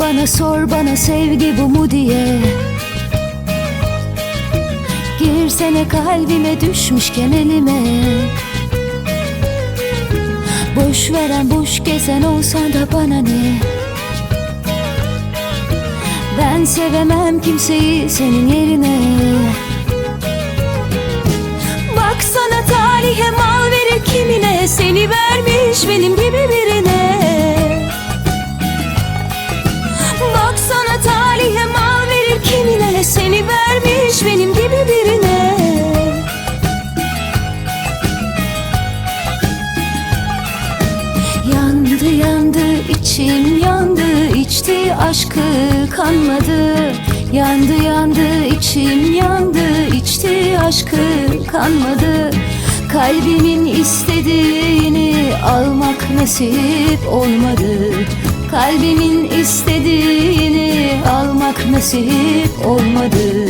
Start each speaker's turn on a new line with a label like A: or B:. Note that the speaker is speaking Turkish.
A: da sor bana sevgi bu mu diye. Girsene kalbime düşmüşken elime. Boş veren boş gezen olsan da bana ne? Ben sevemem kimseyi senin yerine. Baksana talihe mal verir kimine? Seni vermiş benim vermiş benim gibi birine. Yandı yandı içim yandı içti aşkı kanmadı. Yandı yandı içim yandı içti aşkı kanmadı. Kalbimin istediğini almak nasip olmadı. Kalbimin istediğini almak nasip olmadı